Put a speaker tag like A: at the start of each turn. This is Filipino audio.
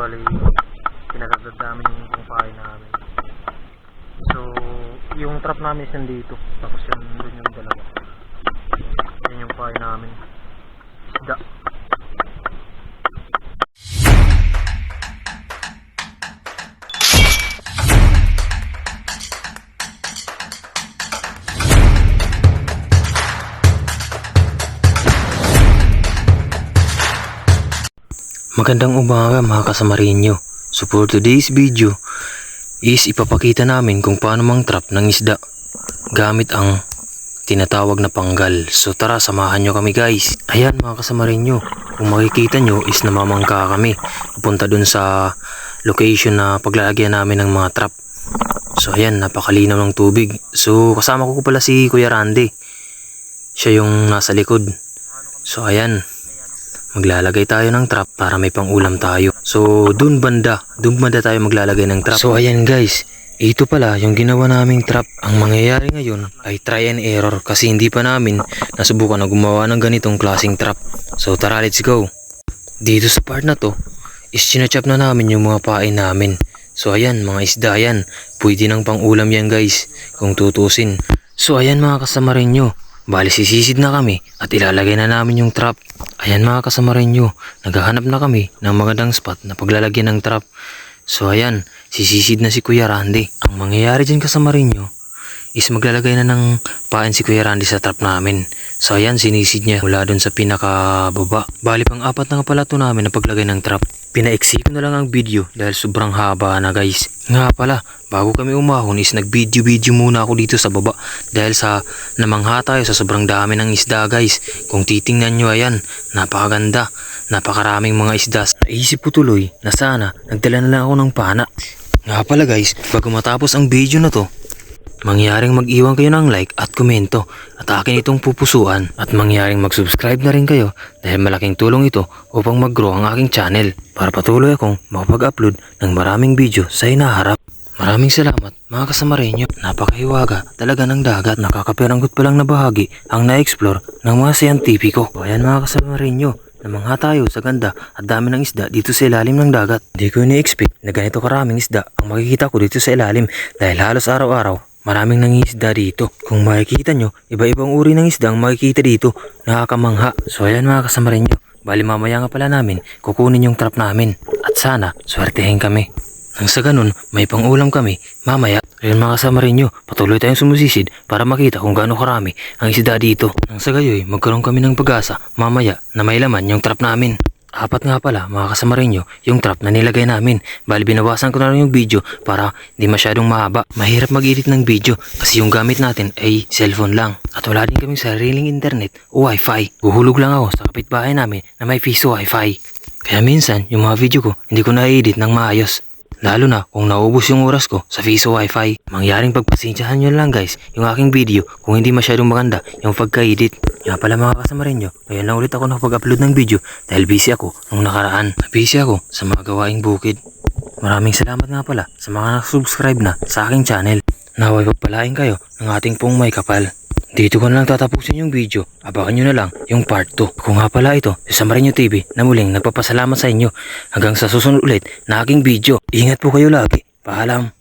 A: bali pinagagad namin yung kumpain namin. So, yung trap namin is nandito. Tapos yan yung dalawa. Yan yung pahay namin. Isda. Magandang umaga mga kasamarinyo. So for today's video is ipapakita namin kung paano mang trap ng isda gamit ang tinatawag na panggal. So tara samahan nyo kami guys. Ayan mga kasamarinyo. Kung makikita nyo is namamangka kami. Pupunta dun sa location na paglalagyan namin ng mga trap. So ayan napakalinaw ng tubig. So kasama ko pala si Kuya Randy. Siya yung nasa likod. So ayan, maglalagay tayo ng trap para may pangulam tayo. So, dun banda, dun banda tayo maglalagay ng trap. So, ayan guys, ito pala yung ginawa naming trap. Ang mangyayari ngayon ay try and error kasi hindi pa namin nasubukan na gumawa ng ganitong klaseng trap. So, tara let's go. Dito sa part na to, is chinachop na namin yung mga pain namin. So, ayan, mga isda yan. Pwede ng pangulam yan guys, kung tutusin. So, ayan mga kasama nyo. Bali sisisid na kami at ilalagay na namin yung trap. Ayan mga kasama rin nyo, naghahanap na kami ng magandang spot na paglalagyan ng trap. So ayan, sisisid na si Kuya Randy. Ang mangyayari dyan kasama rin nyo is maglalagay na ng pain si Kuya Randy sa trap namin. So ayan, sinisid niya mula dun sa pinakababa. Bali pang apat na nga pala to namin na paglagay ng trap. Pinaiksi ko na lang ang video dahil sobrang haba na guys. Nga pala, bago kami umahon is nag-video-video muna ako dito sa baba dahil sa namangha tayo sa sobrang dami ng isda guys. Kung titingnan nyo ayan, napakaganda. Napakaraming mga isda. Naisip ko tuloy na sana nagdala na lang ako ng pana. Nga pala guys, bago matapos ang video na to, Mangyaring mag-iwan kayo ng like at komento at akin itong pupusuan at mangyaring mag-subscribe na rin kayo dahil malaking tulong ito upang mag-grow ang aking channel para patuloy akong makapag-upload ng maraming video sa inaharap. Maraming salamat mga kasamarenyo. Napakahiwaga talaga ng dagat. Nakakapiranggot pa lang na bahagi ang na-explore ng mga siyentipiko. O ayan mga kasamarenyo, namangha tayo sa ganda at dami ng isda dito sa ilalim ng dagat. Hindi ko ini-expect na ganito karaming isda ang makikita ko dito sa ilalim dahil halos araw-araw Maraming nangisda dito. Kung makikita nyo, iba-ibang uri ng isda ang makikita dito. Nakakamangha. So ayan mga kasama rin nyo. Bali mamaya nga pala namin, kukunin yung trap namin. At sana, swertehin kami. Nang sa ganun, may pangulam kami. Mamaya, ayun mga kasama rin nyo, patuloy tayong sumusisid para makita kung gaano karami ang isda dito. Nang sa gayoy, magkaroon kami ng pag-asa mamaya na may laman yung trap namin. Apat nga pala mga kasama rin nyo, yung trap na nilagay namin. Bali binawasan ko na lang yung video para di masyadong mahaba. Mahirap mag-edit ng video kasi yung gamit natin ay cellphone lang. At wala din kaming sariling internet o wifi. Huhulog lang ako sa kapitbahay namin na may piso wifi. Kaya minsan yung mga video ko hindi ko na-edit ng maayos. Lalo na kung naubos yung oras ko sa Fiso Wi-Fi. Mangyaring pagpasensyahan nyo lang guys yung aking video kung hindi masyadong maganda yung pagka-edit. Nga pala mga kasama rin nyo, ngayon lang ulit ako nakapag-upload ng video dahil busy ako nung nakaraan. Busy ako sa mga gawaing bukid. Maraming salamat nga pala sa mga subscribe na sa aking channel. Naway pagpalain kayo ng ating pong may kapal. Dito ko na lang tatapusin yung video. Abangan nyo na lang yung part 2. Kung nga pala ito, si Samarinyo TV na muling nagpapasalamat sa inyo. Hanggang sa susunod ulit na aking video. Ingat po kayo lagi. Paalam.